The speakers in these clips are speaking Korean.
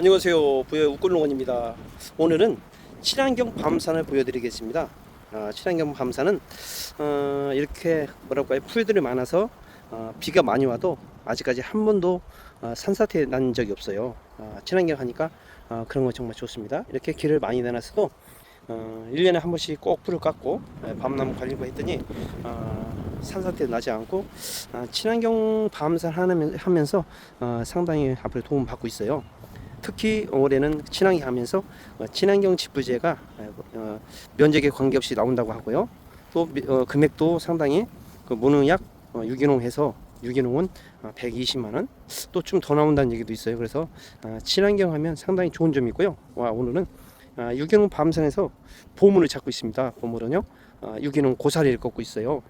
안녕하세요. 부여 우꿀농원입니다. 오늘은 친환경 밤산을 보여드리겠습니다. 아, 친환경 밤산은 어, 이렇게 뭐랄까요 풀들이 많아서 어, 비가 많이 와도 아직까지 한 번도 어, 산사태 난 적이 없어요. 아, 친환경 하니까 어, 그런 거 정말 좋습니다. 이렇게 길을 많이 내놨어도 어, 1년에 한 번씩 꼭 풀을 깎고 예, 밤나무 관리고 했더니 어, 산사태 나지 않고 어, 친환경 밤산 하면- 하면서 어, 상당히 앞으로 도움 받고 있어요. 특히 올해는 친환경 하면서 어, 친환경 지부제가 어, 면적에 관계없이 나온다고 하고요. 또 미- 어, 금액도 상당히 그 무농약 어, 유기농 해서 유기농은 120만 원, 또 좀 더 나온다는 얘기도 있어요. 그래서 어, 친환경 하면 상당히 좋은 점이 있고요. 와 오늘은 아, 유기농 밤산에서 보물을 찾고 있습니다. 보물은요, 아, 유기농 고사리를 꺾고 있어요.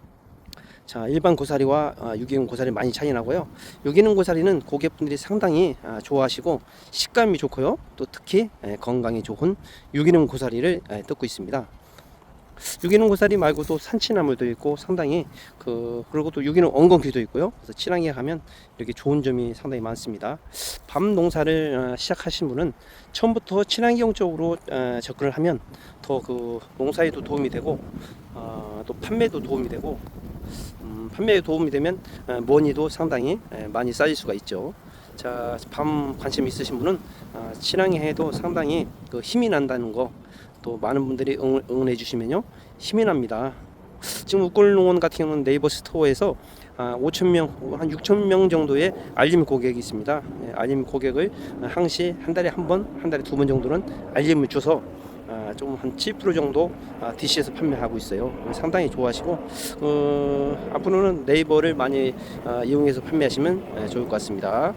자, 일반 고사리와 아, 유기농 고사리 많이 차이 나고요. 유기농 고사리는 고객분들이 상당히 아, 좋아하시고 식감이 좋고요. 또 특히 에, 건강에 좋은 유기농 고사리를 에, 뜯고 있습니다. 유기농 고사리 말고도 산치나물도 있고 상당히 그 그리고 또 유기농 엉겅퀴도 있고요. 그래서 친환경 하면 이렇게 좋은 점이 상당히 많습니다. 밤 농사를 어, 시작하신 분은 처음부터 친환경 쪽으로 어, 접근을 하면 더 그 농사에도 도움이 되고 어, 또 판매도 도움이 되고 음, 판매에 도움이 되면 어, 머니도 상당히 에, 많이 쌓일 수가 있죠. 자, 밤 관심 있으신 분은 어, 친환경해도 상당히 그 힘이 난다는 거 또 많은 분들이 응, 응원해 주시면요 힘이 납니다. 지금 우꿀농원 같은 경우는 네이버 스토어에서 아, 5천 명, 한 6천 명 정도의 알림 고객이 있습니다. 예, 알림 고객을 항시 한 달에 한 번, 한 달에 두 번 정도는 알림을 줘서 아, 좀한 7% 정도 아, DC에서 판매하고 있어요. 상당히 좋아하시고 어, 앞으로는 네이버를 많이 아, 이용해서 판매하시면 예, 좋을 것 같습니다.